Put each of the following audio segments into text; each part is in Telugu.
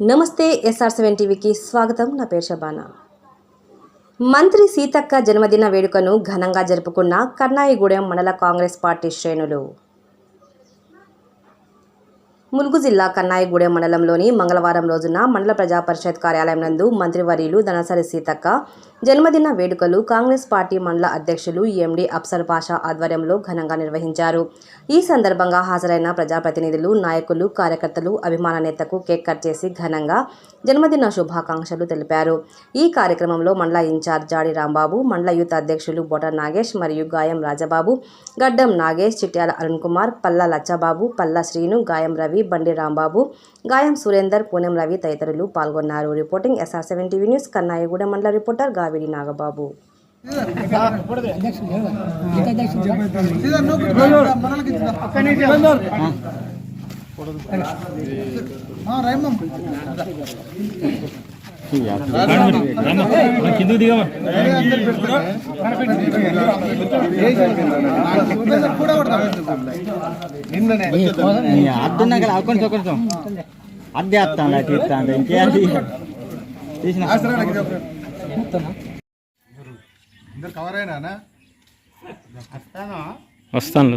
నమస్తే ఎస్ఆర్ సెవెన్ టీవీకి స్వాగతం. నా పేరు షబానా మంత్రి సీతక్క జన్మదిన వేడుకను ఘనంగా జరుపుకున్న కన్నాయిగూడెం మండల కాంగ్రెస్ పార్టీ శ్రేణులు ములుగు జిల్లా కన్నాయిగూడెం మండలంలోని మంగళవారం రోజున మండల ప్రజా పరిషత్ కార్యాలయం నందు మంత్రివర్యులు ధనసరి సీతక్క జన్మదిన వేడుకలు కాంగ్రెస్ పార్టీ మండల అధ్యక్షులు ఎండి అప్సర్ పాషా ఆధ్వర్యంలో ఘనంగా నిర్వహించారు. ఈ సందర్భంగా హాజరైన ప్రజాప్రతినిధులు నాయకులు కార్యకర్తలు అభిమాన నేతకు కేక్ కట్ చేసి ఘనంగా జన్మదిన శుభాకాంక్షలు తెలిపారు. ఈ కార్యక్రమంలో మండల ఇన్ఛార్జ్ జాడి రాంబాబు మండల యూత్ అధ్యక్షులు బొట నాగేష్ మరియు గాయం రాజబాబు గడ్డం నాగేష్ చిట్యాల అరుణ్ కుమార్ పల్ల లచ్చబాబు పల్ల శ్రీను గాయం రవి బండి రాంబాబు గాయం సురేందర్ పూనెం రవి తదితరులు పాల్గొన్నారు. Reporting SR seven TV news Kannaiguda మండల రిపోర్టర్ గావిడి నాగబాబు. కిందకు దిగమా అద్దున్నా కదా కొంచెం కొంచెం. అద్దె వస్తాను అలా తీస్తా అంటే ఇంకేది? తీసిన. కవర్ అయినా వస్తాను.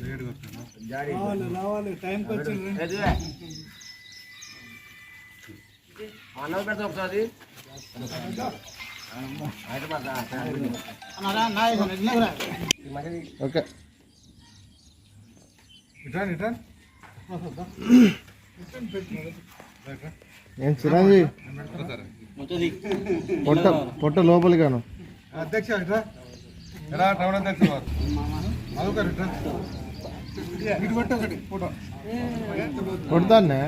లేట్ కొట్టాను ఓకే. ఇట్రా ఇట్రా నేను చిరంజీవి పొట్ట పొట్ట లోపలిగాను అధ్యక్ష ఎలా టౌన్ అధ్యక్ష వారు మధుకర్ ఇట్రా ఇటు పెట్టు ఒకటి ఫోటో కొడతానే